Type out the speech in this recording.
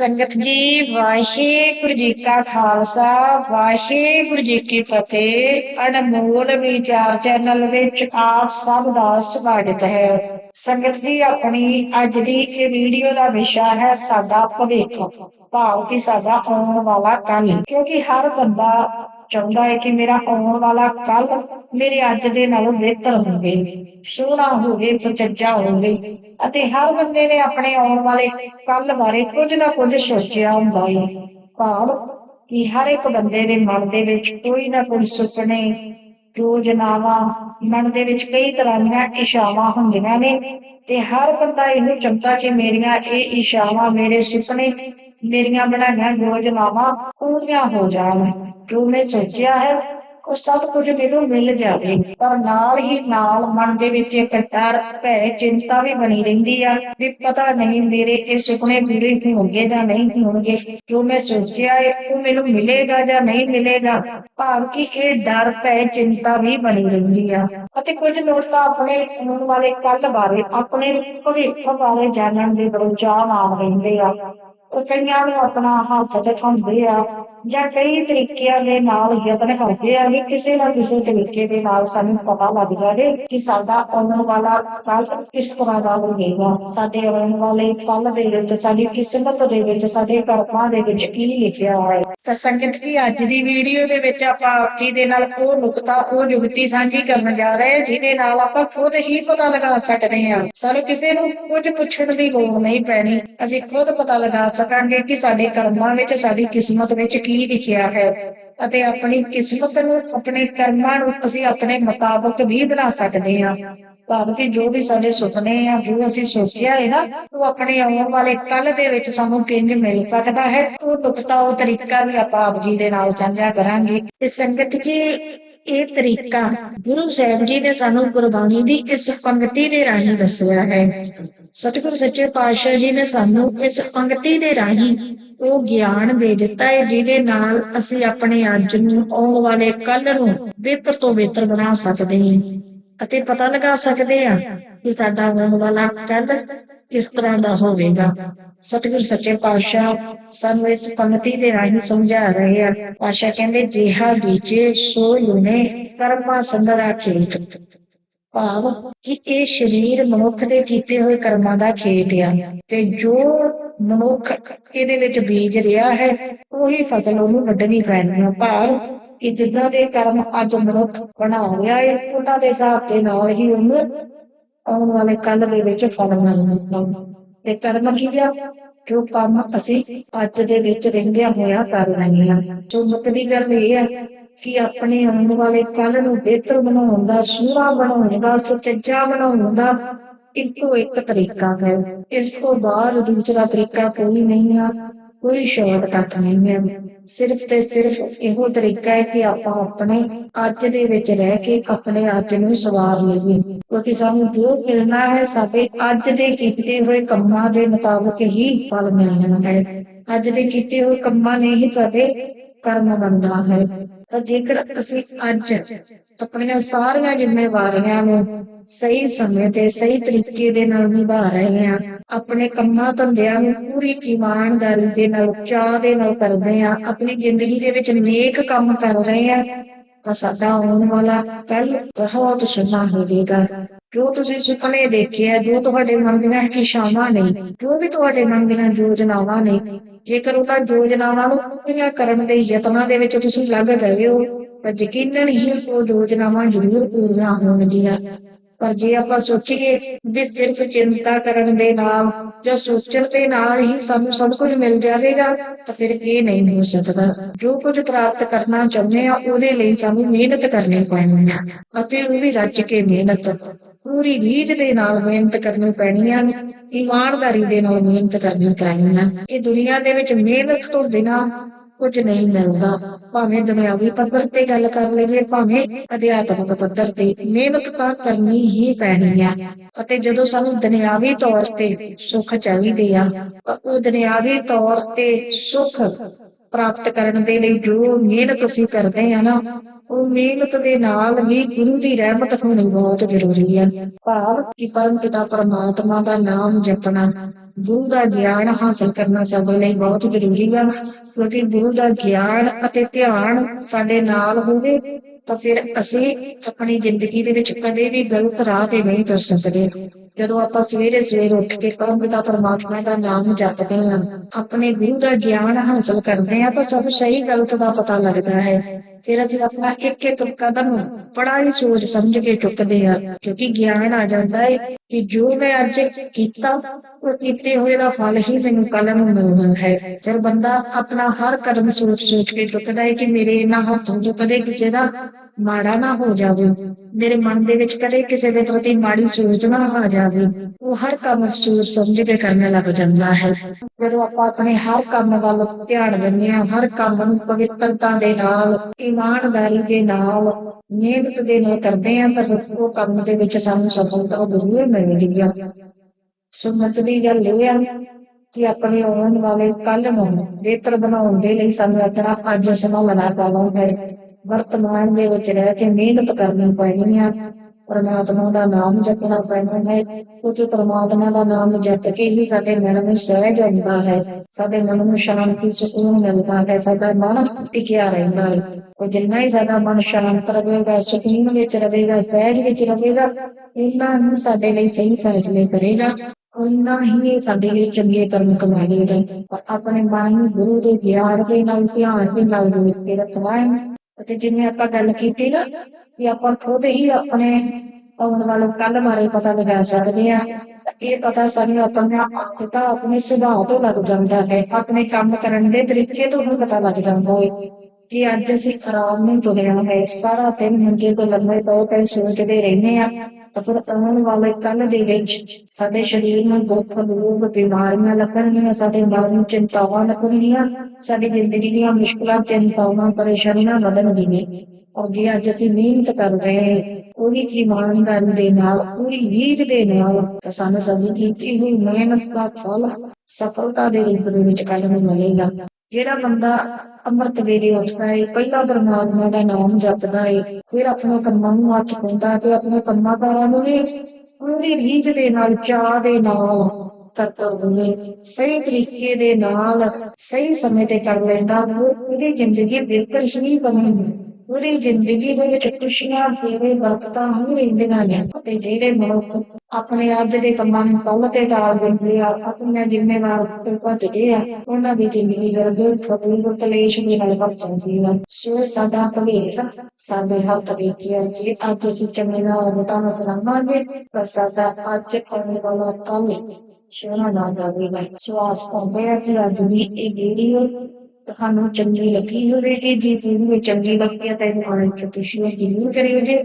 ਸੰਗਤ ਜੀ, ਵਾਹਿਗੁਰੂ ਜੀ ਕਾ ਖਾਲਸਾ, ਵਾਹਿਗੁਰੂ ਜੀ ਕੀ ਫਤਿਹ। ਅਨਮੋਲ ਵਿਚਾਰ ਚੈਨਲ ਵਿੱਚ ਆਪ ਸਭ ਦਾ ਸਵਾਗਤ ਹੈ। ਸੰਗਤ ਜੀ, ਆਪਣੀ ਅੱਜ ਦੀ ਇਹ ਵੀਡੀਓ ਦਾ ਵਿਸ਼ਾ ਹੈ ਸਾਡਾ ਭਵਿੱਖ। ਭਾਵ ਕਿ ਸਾਡਾ ਆਉਣ ਵਾਲਾ ਕੱਲ ਕਿਉਂਕਿ ਹਰ ਬੰਦਾ ਚਾਹੁੰਦਾ ਹੈ ਕਿ ਮੇਰਾ ਆਉਣ ਵਾਲਾ ਕੱਲ ਮੇਰੇ ਅੱਜ ਦੇ ਨਾਲੋਂ ਬਿਹਤਰ ਹੋਵੇ, ਸੋਹਣਾ ਹੋਵੇ, ਸੁਚੱਜਾ ਹੋਵੇ ਅਤੇ ਹਰ ਬੰਦੇ ਨੇ ਆਪਣੇ ਆਉਣ ਵਾਲੇ ਕੱਲ ਬਾਰੇ ਕੁਝ ਨਾ ਕੁਝ ਸੋਚਿਆ ਹੁੰਦਾ ਹੈ। ਭਾਵ ਕਿ ਹਰ ਇੱਕ ਬੰਦੇ ਦੇ ਮਨ ਦੇ ਵਿੱਚ ਕੋਈ ਨਾ ਕੋਈ ਸੁਪਨੇ ਯੋਜਨਾਵਾਂ ਮਨ ਦੇ ਵਿੱਚ ਕਈ ਤਰ੍ਹਾਂ ਦੀਆਂ ਇਸ਼ਾਵਾਂ ਹੁੰਦੀਆਂ ਨੇ ਤੇ ਹਰ ਬੰਦਾ ਇਹੋ ਚਾਹੁੰਦਾ ਕਿ ਮੇਰੀਆਂ ਇਹ ਇਸ਼ਾਵਾਂ ਮੇਰੇ ਸੁਪਨੇ, ਮੇਰੀਆਂ ਬਣਾਈਆਂ ਯੋਜਨਾਵਾਂ ਪੂਰੀਆਂ ਹੋ ਜਾਣ, ਜੋ ਮੈਂ ਸੋਚਿਆ ਹੈ ਉਹ ਸਭ ਕੁਝ ਮੈਨੂੰ ਮਿਲ ਜਾਵੇ, ਪਰ ਨਾਲ ਹੀ ਨਾਲ ਮਨ ਦੇ ਵਿੱਚ ਇੱਕ ਡਰ, ਭੈ, ਚਿੰਤਾ ਵੀ ਬਣੀ ਰਹਿੰਦੀ ਆ ਵੀ ਪਤਾ ਨਹੀਂ ਮੇਰੇ ਇਹ ਸੁਪਨੇ ਪੂਰੇ ਹੋਣਗੇ ਜਾਂ ਨਹੀਂ ਹੋਣਗੇ। ਜੋ ਮੈਂ ਸੋਚਿਆ ਹੈ ਉਹ ਮੈਨੂੰ ਮਿਲੇਗਾ ਜਾਂ ਨਹੀਂ ਮਿਲੇਗਾ। ਭਾਵ ਕਿ ਇਹ ਡਰ, ਭੈ, ਚਿੰਤਾ ਵੀ ਬਣੀ ਰਹਿੰਦੀ ਆ। ਅਤੇ ਕੁਝ ਲੋਕ ਤਾਂ ਆਪਣੇ ਆਉਣ ਵਾਲੇ ਕੱਲ ਬਾਰੇ, ਆਪਣੇ ਭਵਿੱਖ ਬਾਰੇ ਜਾਣਨ ਦੇ ਬੜੇ ਚਾਅ ਨਾਲ ਰਹਿੰਦੇ ਆ। ਉਹ ਕਈਆਂ ਨੂੰ ਆਪਣਾ ਹੱਥ ਦਿਖਾਉਂਦੇ ਆ ਜਾਂ ਕਈ ਤਰੀਕਿਆਂ ਦੇ ਨਾਲ ਯਤਨ ਕਰਦੇ ਆ ਕਿ ਕਿਸੇ ਨਾ ਕਿਸੇ ਤਰੀਕੇ ਦੇ ਨਾਲ ਸਾਨੂੰ ਪਤਾ ਲੱਗ ਜਾਵੇ ਕਿ ਸਾਡਾ ਆਉਣ ਵਾਲਾ ਕੱਲ ਕਿਸ ਤਰ੍ਹਾਂ ਦਾ ਹੋਵੇਗਾ। ਸਾਡੇ ਆਉਣ ਵਾਲੇ ਕੱਲ ਦੇ ਵਿੱਚ, ਸਾਡੀ ਕਿਸਮਤ ਦੇ ਵਿੱਚ, ਸਾਡੇ ਕਰਮਾਂ ਦੇ ਵਿੱਚ ਕੀ ਲਿਖਿਆ ਹੋਇਆ ਤਾਂ ਸੰਗਤ ਜੀ, ਅੱਜ ਦੀ ਵੀਡੀਓ ਦੇ ਵਿੱਚ ਆਪਾਂ ਆਪ ਜੀ ਦੇ ਨਾਲ ਉਹ ਨੁਕਤਾ, ਉਹ ਜੁਗਤੀ ਸਾਂਝੀ ਕਰਨ ਜਾ ਰਹੇ ਜਿਹਦੇ ਨਾਲ ਆਪਾਂ ਖੁਦ ਹੀ ਪਤਾ ਲਗਾ ਸਕਦੇ ਹਾਂ। ਸਾਨੂੰ ਕਿਸੇ ਨੂੰ ਕੁਝ ਪੁੱਛਣ ਦੀ ਲੋੜ ਨਹੀਂ ਪੈਣੀ। ਅਸੀਂ ਖੁਦ ਪਤਾ ਲਗਾ ਸਕਾਂਗੇ ਕਿ ਸਾਡੇ ਕਰਮਾਂ ਵਿੱਚ, ਸਾਡੀ ਕਿਸਮਤ ਵਿੱਚ ਕੀ ਲਿਖਿਆ ਹੈ ਅਤੇ ਆਪਣੀ ਕਿਸਮਤ ਨੂੰ, ਆਪਣੇ ਕਰਮਾਂ ਨੂੰ ਅਸੀਂ ਆਪਣੇ ਮੁਤਾਬਕ ਵੀ ਬਣਾ ਸਕਦੇ ਹਾਂ। ਭਾਵ ਕਿ ਜੋ ਵੀ ਸਾਡੇ ਸੁਪਨੇ ਆ, ਜੋ ਅਸੀਂ ਸੋਚਿਆ ਹੈ ਨਾ, ਉਹ ਆਪਣੇ ਆਉਣ ਵਾਲੇ ਕੱਲ ਦੇ ਵਿੱਚ ਸਾਨੂੰ ਕਿੰਜ ਮਿਲ ਸਕਦਾ ਹੈ, ਉਹ ਨੁਕਤਾ ਉਹ ਤਰੀਕਾ ਵੀ ਆਪਾਂ ਆਪ ਜੀ ਦੇ ਨਾਲ ਸਾਂਝਾ ਕਰਾਂਗੇ। ਤੇ ਸੰਗਤ ਜੀ, ਇਹ ਤਰੀਕਾ ਗੁਰੂ ਸਾਹਿਬ ਜੀ ਨੇ ਸਾਨੂੰ ਗੁਰਬਾਣੀ ਦੀ ਇਸ ਪੰਕਤੀ ਦੇ ਰਾਹੀਂ ਦੱਸਿਆ ਹੈ। ਸਤਿਗੁਰ ਸੱਚੇ ਪਾਤਸ਼ਾਹ ਜੀ ਨੇ ਸਾਨੂੰ ਇਸ ਪੰਕਤੀ ਦੇ ਰਾਹੀਂ ਉਹ ਗਿਆਨ ਦੇ ਦਿੱਤਾ ਹੈ, ਜਿਹਦੇ ਨਾਲ ਅਸੀਂ ਆਪਣੇ ਅੱਜ ਨੂੰ ਆਉਣ ਵਾਲੇ ਕੱਲ ਨੂੰ ਬਿਹਤਰ ਤੋਂ ਬਿਹਤਰ ਬਣਾ ਸਕਦੇ ਹਾਂ। ਅਤੇ ਪਤਾ ਲਗਾ ਸਕਦੇ ਆ ਕਿ ਸਾਡਾ ਆਉਣ ਵਾਲਾ ਕੱਲ ਕਿਸ ਤਰ੍ਹਾਂ ਦਾ ਹੋਵੇਗਾ। ਸਤਿਗੁਰ ਸੱਚੇ ਪਾਤਸ਼ਾਹ ਸਾਨੂੰ ਇਸ ਪੰਕਤੀ ਦੇ ਰਾਹੀਂ ਸਮਝਾ ਰਹੇ ਆ। ਪਾਤਸ਼ਾਹ ਕਹਿੰਦੇ, ਜਿਹਾ ਬੀਜੇ, ਸੋ ਲੁਨੇ ਕਰਮਾ ਸੰਦਰਾ ਖੇਤ। ਭਾਵ ਕਿ ਇਹ ਸਰੀਰ ਮਨੁੱਖ ਦੇ ਕੀਤੇ ਹੋਏ ਕਰਮਾਂ ਦਾ ਖੇਤ ਆ ਤੇ ਜੋ ਮਨੁੱਖ ਇਹਦੇ ਵਿੱਚ ਬੀਜ ਰਿਹਾ ਹੈ, ਉਹੀ ਫਸਲ ਉਹਨੂੰ ਵੱਢਣੀ ਪੈਣੀ ਆ। ਭਾਵ ਕਿ ਜਿੱਦਾਂ ਦੇ ਕਰਮ ਅੱਜ ਮਨੁੱਖ ਬਣਾ ਰਿਹਾ ਹੈ ਉਹਨਾਂ ਦੇ ਹਿਸਾਬ ਦੇ ਨਾਲ ਹੀ ਉਹਨੂੰ ਆਉਣ ਵਾਲੇ ਕੱਲ ਦੇ ਵਿੱਚ ਫਲ ਮਿਲਣਾ ਤੇ ਕਰਮ ਕੀ ਆ? ਜੋ ਕੰਮ ਅਸੀਂ ਅੱਜ ਦੇ ਵਿੱਚ ਰਹਿੰਦਿਆਂ ਹੋਇਆ ਕਰ ਰਹੇ ਹਾਂ। ਜੋ ਮੁਕਦੀ ਗੱਲ ਇਹ ਹੈ ਕਿ ਆਪਣੇ ਆਉਣ ਵਾਲੇ ਕੱਲ ਨੂੰ ਬਿਹਤਰ ਬਣਾਉਣ ਦਾ ਸੂਰਾ ਬਣਾਉਣ ਦਾ, ਸੁਚੱਜਾ ਬਣਾਉਣ ਦਾ ਇੱਕੋ ਇੱਕ ਤਰੀਕਾ ਹੈ। ਇਸ ਤੋਂ ਬਾਅਦ ਦੂਸਰਾ ਤਰੀਕਾ ਕੋਈ ਨਹੀਂ ਆ। ਕੋਈ ਸ਼ਾਰਟਕਟ ਨਹੀਂ ਹੈ। ਸਿਰਫ ਤੇ ਸਿਰਫ ਇਹੋ ਤਰੀਕਾ ਹੈ ਕਿ ਆਪਾਂ ਆਪਣੇ ਅੱਜ ਦੇ ਵਿੱਚ ਰਹਿ ਕੇ ਆਪਣੇ ਅੱਜ ਨੂੰ ਸਵਾਰ ਲਈਏ। ਕਿਉਂਕਿ ਸਾਨੂੰ ਜੋ ਮਿਲਣਾ ਹੈ, ਸਾਡੇ ਅੱਜ ਦੇ ਕੀਤੇ ਹੋਏ ਕੰਮਾਂ ਦੇ ਮੁਤਾਬਕ ਹੀ ਫਲ ਮਿਲਣਾ ਹੈ। ਅੱਜ ਦੇ ਕੀਤੇ ਹੋਏ ਕੰਮਾਂ ਨੇ ਹੀ ਸਾਡੇ ਕਰਮ ਬਣਨਾ ਹੈ। ਤਾਂ ਜੇਕਰ ਅਸੀਂ ਅੱਜ ਆਪਣੀਆਂ ਸਾਰੀਆਂ ਜ਼ਿੰਮੇਵਾਰੀਆਂ ਨੂੰ ਸਹੀ ਸਮੇਂ ਤੇ ਸਹੀ ਤਰੀਕੇ ਦੇ ਨਾਲ ਨਿਭਾ ਰਹੇ ਹਾਂ ਆਪਣੇ ਕੰਮਾਂ ਧੰਦਿਆਂ ਨੂੰ ਪੂਰੀ ਇਮਾਨਦਾਰੀ ਦੇ ਨਾਲ ਚਾਹ ਦੇ ਨਾਲ ਕਰਦੇ ਹਾਂ। ਆਪਣੀ ਜ਼ਿੰਦਗੀ ਦੇ ਵਿੱਚ ਨੇਕ ਕੰਮ ਕਰ ਰਹੇ ਹਾਂ। ਤਾਂ ਸਾਡਾ ਆਉਣ ਵਾਲਾ ਕੱਲ ਬਹੁਤ ਸੋਹਣਾ ਹੋਵੇਗਾ। ਜੋ ਤੁਸੀਂ ਸੁਪਨੇ ਦੇਖੇ ਆ, ਜੋ ਤੁਹਾਡੇ ਮਨ ਦੀਆਂ ਇਸ਼ਾਵਾਂ ਨੇ, ਜੋ ਵੀ ਤੁਹਾਡੇ ਮਨ ਦੀਆਂ ਯੋਜਨਾਵਾਂ ਨੇ, ਜੇਕਰ ਉਹਨਾਂ ਯੋਜਨਾਵਾਂ ਨੂੰ ਪੂਰੀਆਂ ਕਰਨ ਦੇ ਯਤਨਾਂ ਦੇ ਵਿੱਚ ਤੁਸੀਂ ਲੱਗ ਗਏ ਹੋ, ਤਾਂ ਯਕੀਨਨ ਹੀ ਉਹ ਯੋਜਨਾਵਾਂ ਜ਼ਰੂਰ ਪੂਰੀਆਂ ਹੋਣਗੀਆਂ। ਪਰ ਜੇ ਆਪਾਂ ਸੋਚੀਏ ਵੀ ਸਿਰਫ ਚਿੰਤਾ ਕਰਨ ਦੇ ਨਾਲ ਜਾਂ ਸੋਚਣ ਦੇ ਨਾਲ ਹੀ ਸਾਨੂੰ ਸਭ ਕੁਝ ਮਿਲ ਜਾਵੇਗਾ, ਤਾਂ ਫਿਰ ਇਹ ਨਹੀਂ ਹੋ ਸਕਦਾ। ਜੋ ਕੁਝ ਪ੍ਰਾਪਤ ਕਰਨਾ ਚਾਹੁੰਦੇ ਆ, ਉਹਦੇ ਲਈ ਸਾਨੂੰ ਮਿਹਨਤ ਕਰਨੀ ਪੈਣੀ ਆ ਅਤੇ ਉਹ ਵੀ ਰੱਜ ਕੇ ਮਿਹਨਤ। ਪੂਰੀ ਰੀਝ ਦੇ ਨਾਲ ਮਿਹਨਤ ਕਰਨੀ ਪੈਣੀ ਆ, ਇਮਾਨਦਾਰੀ ਦੇ ਨਾਲ ਮਿਹਨਤ ਕਰਨੀ ਪੈਣੀ ਆ। ਇਹ ਦੁਨੀਆ ਦੇ ਵਿੱਚ ਮਿਹਨਤ ਤੋਂ ਬਿਨਾ ਕੁਝ ਨਹੀਂ ਮਿਲਦਾ। ਭਾਵੇਂ ਦੁਨਿਆਵੀ ਪੱਧਰ ਤੇ ਗੱਲ ਕਰ ਲਈਏ, ਭਾਵੇਂ ਅਧਿਆਤਮਿਕ ਪੱਧਰ ਤੇ, ਮਿਹਨਤ ਤਾਂ ਕਰਨੀ ਹੀ ਪੈਣੀ ਆ। ਅਤੇ ਜਦੋਂ ਸਾਨੂੰ ਦੁਨਿਆਵੀ ਤੌਰ ਤੇ ਸੁੱਖ ਚਾਹੀਦੇ ਆ, ਤਾਂ ਉਹ ਦੁਨਿਆਵੀ ਤੌਰ ਤੇ ਸੁੱਖ ਪ੍ਰਾਪਤ ਕਰਨ ਦੇ ਲਈ ਜੋ ਮਿਹਨਤ ਅਸੀਂ ਕਰਦੇ ਆ ਨਾ, ਉਹ ਮਿਹਨਤ ਦੇ ਨਾਲ ਵੀ ਗੁਰੂ ਦੀ ਰਹਿਮਤ ਹੋਣੀ ਬਹੁਤ ਜ਼ਰੂਰੀ ਹੈ ਭਾਵ ਕਿ ਪਰਮ ਪਿਤਾ ਪਰਮਾਤਮਾ ਦਾ ਨਾਮ ਜਪਣਾ, ਗੁਰੂ ਦਾ ਗਿਆਨ ਹਾਸਲ ਕਰਨਾ ਸਾਡੇ ਲਈ ਬਹੁਤ ਜ਼ਰੂਰੀ ਆ। ਕਿਉਂਕਿ ਗੁਰੂ ਦਾ ਗਿਆਨ ਅਤੇ ਧਿਆਨ ਸਾਡੇ ਨਾਲ ਹੋਵੇ, ਤਾਂ ਫਿਰ ਅਸੀਂ ਆਪਣੀ ਜ਼ਿੰਦਗੀ ਦੇ ਵਿੱਚ ਕਦੇ ਵੀ ਗਲਤ ਰਾਹ ਤੇ ਨਹੀਂ ਤੁਰ ਸਕਦੇ। ਜਦੋਂ ਆਪਾਂ ਸਵੇਰੇ ਸਵੇਰ ਉੱਠ ਕੇ ਪਰਮ ਪਿਤਾ ਪਰਮਾਤਮਾ ਦਾ ਨਾਮ ਜਪਦੇ ਹਾਂ, ਆਪਣੇ ਗੁਰੂ ਦਾ ਗਿਆਨ ਹਾਸਲ ਕਰਦੇ ਹਾਂ, ਤਾਂ ਸਭ ਸਹੀ ਗਲਤ ਦਾ ਪਤਾ ਲੱਗਦਾ ਹੈ। ਫਿਰ ਅਸੀਂ ਆਪਣਾ ਇੱਕ ਇੱਕ ਕਦਮ ਬੜਾ ਹੀ ਸੋਚ ਸਮਝ ਕੇ ਚੁੱਕਦੇ ਹਾਂ ਕਿਉਂਕਿ ਗਿਆਨ ਆ ਜਾਂਦਾ ਹੈ ਕਿ ਜੋ ਮੈਂ ਅੱਜ ਕੀਤਾ, ਉਹ ਕੀਤੇ ਹੋਏ ਦਾ ਫਲ ਹੀ ਮੈਨੂੰ ਕੱਲ ਨੂੰ ਮਿਲਣਾ ਹੈ। ਫਿਰ ਬੰਦਾ ਆਪਣਾ ਹਰ ਕਦਮ ਸੋਚ ਸੋਚ ਕੇ ਚੁੱਕਦਾ ਹੈ ਕਿ ਮੇਰੇ ਇਹਨਾਂ ਹੱਥੋਂ ਤੋਂ ਕਦੇ ਕਿਸੇ ਦਾ ਮਾੜਾ ਨਾ ਹੋ ਜਾਵੇ। ਮੇਰੇ ਮਨ ਦੇ ਵਿੱਚ ਕਦੇ ਕਿਸੇ ਦੇ ਪ੍ਰਤੀ ਮਾੜੀ ਸੋਚ ਨਾ ਆ ਜਾਵੇ। ਉਹ ਹਰ ਕੰਮ ਸੋਚ ਸਮਝ ਕੇ ਕਰਨ ਲੱਗ ਜਾਂਦਾ ਹੈ। ਜਦੋਂ ਆਪਾਂ ਆਪਣੇ ਹਰ ਕੰਮ ਵੱਲ ਧਿਆਨ ਦਿੰਦੇ ਹਾਂ, ਹਰ ਕੰਮ ਨੂੰ ਪਵਿੱਤਰਤਾ ਦੇ ਨਾਲ ਇਮਾਨਦਾਰੀ ਦੇ ਨਾਲ, ਮਿਹਨਤ ਦੇ ਨਾਲ ਕਰਦੇ ਹਾਂ, ਤਾਂ ਉਹ ਕੰਮ ਦੇ ਵਿੱਚ ਸਾਨੂੰ ਸਫਲਤਾ ਜ਼ਰੂਰ ਮਿਲਦੀ ਆ। ਸੁਨਤ ਦੀ ਗੱਲ ਇਹ ਆ ਕਿ ਆਪਣੇ ਆਉਣ ਵਾਲੇ ਕੱਲ ਨੂੰ ਬਿਹਤਰ ਬਣਾਉਣ ਦੇ ਲਈ ਸਾਨੂੰ ਆਪਣਾ ਅੱਜ ਸਮਾਂ ਲਗਾ ਪਾਉਣਾ ਹੈ। ਵਰਤਮਾਨ ਦੇ ਵਿੱਚ ਰਹਿ ਕੇ ਮਿਹਨਤ ਕਰਨੀ ਪੈਣੀ ਆ। ਪਰਮਾਤਮਾ ਦਾ ਨਾਮ ਜਪਣਾ ਪੈਣਾ ਹੈ। ਕਿਉਂਕਿ ਪਰਮਾਤਮਾ ਦਾ ਨਾਮ ਜਪ ਕੇ ਹੀ ਸਾਡੇ ਮਨ ਨੂੰ ਸਹਿਜ ਹੁੰਦਾ ਹੈ। ਸਾਡੇ ਮਨ ਨੂੰ ਸ਼ਾਂਤੀ, ਸਕੂਨ ਮਿਲਦਾ ਹੈ। ਸਾਡਾ ਮਨ ਟਿਕਿਆ ਰਹਿੰਦਾ ਹੈ। ਉਹ ਜਿੰਨਾ ਹੀ ਸਾਡਾ ਮਨ ਸ਼ਾਂਤ ਰਹੇਗਾ, ਸਕੂਨ ਵਿੱਚ ਰਹੇਗਾ, ਸਹਿਜ ਵਿੱਚ ਰਹੇਗਾ ਇੰਨਾ ਹੀ ਸਾਡੇ ਲਈ ਸਹੀ ਫੈਸਲੇ ਕਰੇਗਾ। ਉਹਨਾਂ ਹੀ ਸਾਡੇ ਲਈ ਚੰਗੇ ਕਰਮ ਕਮਾਏਗਾ ਆਪਣੇ ਮਨ ਨੂੰ ਗੁਰੂ ਦੇ ਗਿਆਨ ਦੇ ਨਾਲ, ਧਿਆਨ ਦੇ ਨਾਲ ਜੋੜ ਕੇ ਰੱਖਣਾ ਹੈ। ਅਤੇ ਜਿਵੇਂ ਆਪਾਂ ਗੱਲ ਕੀਤੀ ਨਾ ਕਿ ਆਪਾਂ ਖੁਦ ਹੀ ਆਪਣੇ ਆਉਣ ਵਾਲੇ ਕੱਲ ਬਾਰੇ ਪਤਾ ਲਗਾ ਸਕਦੇ ਆ ਤਾਂ ਇਹ ਪਤਾ ਸਾਨੂੰ ਆਪਣਾ ਪਤਾ ਆਪਣੇ ਸੁਭਾਅ ਤੋਂ ਲੱਗ ਜਾਂਦਾ ਹੈ, ਆਪਣੇ ਕੰਮ ਕਰਨ ਦੇ ਤਰੀਕੇ ਤੋਂ ਵੀ ਪਤਾ ਲੱਗ ਜਾਂਦਾ ਹੈ ਕਿ ਅੱਜ ਅਸੀਂ ਖਰਾਬ ਨਹੀਂ ਜੁੜਿਆ ਹੈ, ਸਾਰਾ ਦਿਨ ਮੰਜੇ ਤੋਂ ਲੰਮੇ ਪਏ ਪਏ ਸੋਚਦੇ ਰਹਿੰਦੇ ਆ ਤਾਂ ਫਿਰ ਆਉਣ ਵਾਲੇ ਕੱਲ ਦੇ ਵਿੱਚ ਸਾਡੇ ਸਰੀਰ ਨੂੰ ਦੁੱਖ, ਰੋਗ, ਬਿਮਾਰੀਆਂ ਲੱਗਣਗੀਆਂ, ਸਾਡੇ ਮਨ ਨੂੰ ਚਿੰਤਾਵਾਂ ਲੱਗਣਗੀਆਂ, ਸਾਡੀ ਜ਼ਿੰਦਗੀ ਦੀਆਂ ਮੁਸ਼ਕਲਾਂ, ਚਿੰਤਾਵਾਂ, ਪਰੇਸ਼ਾਨੀਆਂ ਵਧਣਗੀਆਂ। ਔਰ ਜੇ ਅੱਜ ਅਸੀਂ ਮਿਹਨਤ ਕਰ ਰਹੇ ਹਾਂ ਇਮਾਨਦਾਰੀ ਦੇ ਨਾਲ, ਪੂਰੀ ਰੀਝ ਦੇ ਨਾਲ, ਤਾਂ ਸਾਨੂੰ ਸਾਡੀ ਕੀਤੀ ਹੋਈ ਮਿਹਨਤ ਦਾ ਫਲ ਸਫਲਤਾ ਦੇ ਰੂਪ ਦੇ ਵਿੱਚ ਕੱਲ ਨੂੰ ਮਿਲੇਗਾ। ਜਿਹੜਾ ਬੰਦਾ ਅੰਮ੍ਰਿਤ ਵੇਲੇ ਉੱਠਦਾ ਹੈ ਪਹਿਲਾਂ ਪਰਮਾਤਮਾ ਦਾ ਨਾਮ ਜਪਦਾ ਹੈ ਫਿਰ ਆਪਣੇ ਕੰਮਾਂ ਨੂੰ ਹੱਥ ਪਾਉਂਦਾ ਤੇ ਆਪਣੇ ਕੰਮਾਂ ਕਾਰਾਂ ਨੂੰ ਵੀ ਪੂਰੀ ਰੀਝ ਦੇ ਨਾਲ ਚਾਹ ਦੇ ਨਾਲ ਕਰਦਾ ਹੋਵੇ ਸਹੀ ਤਰੀਕੇ ਦੇ ਨਾਲ, ਸਹੀ ਸਮੇਂ ਤੇ ਕਰ ਲੈਂਦਾ, ਉਹ ਪੂਰੀ ਜ਼ਿੰਦਗੀ ਬਿਲਕੁਲ ਹੀ ਬਣੇਗੀ ਪੂਰੀ ਜ਼ਿੰਦਗੀ ਦੇ ਵਿੱਚ ਖੁਸ਼ੀਆਂ ਫੇਰੇ ਬਰਕਤਾਂ ਹੀ ਰਹਿੰਦੀਆਂ ਨੇ ਤੇ ਜਿਹੜੇ ਮਨੁੱਖ ਆਪਣੇ ਅੱਜ ਦੇ ਕੰਮਾਂ ਨੂੰ ਕੱਲ ਤੇ ਟਾਲ ਦਿੰਦੇ ਆ, ਆਪਣੀਆਂ ਜ਼ਿੰਮੇਵਾਰ ਤੋਂ ਭੱਜਦੇ ਆ, ਉਹਨਾਂ ਦੀ ਜ਼ਿੰਦਗੀ ਜਲਦੀ ਫਕੀਰ ਕਲੇਸ਼ ਦੇ ਨਾਲ ਭਰ ਜਾਂਦੀ ਆ। ਸੋ ਸਾਡਾ ਭਵਿੱਖ ਸਾਡੇ ਹੱਥ ਵਿੱਚ ਹੈ ਜੇ ਅੱਜ ਅਸੀਂ ਚੰਗੇ ਨਾਲ ਤਾਂ ਬਣਾਵਾਂਗੇ ਤਾਂ ਸਾਡਾ ਅੱਜ ਆਉਣ ਵਾਲਾ ਕੱਲ ਸੋਹਣਾ ਨਾ ਜਾਵੇਗਾ। ਸਵਾਸ ਪਾਉਂਦੇ ਆ ਕਿ ਅੱਜ ਦੀ ਇਹ ਵੀਡੀਓ ਤੁਹਾਨੂੰ ਚੰਗੀ ਲੱਗੀ ਹੋਵੇਗੀ ਜੇ ਵੀਡੀਓ ਚੰਗੀ ਲੱਗੀ ਹੈ ਤਾਂ ਇਹਨੂੰ ਲਾਈਕ ਅਤੇ ਸ਼ੇਅਰ ਜ਼ਰੂਰ ਕਰਿਓ ਜੀ।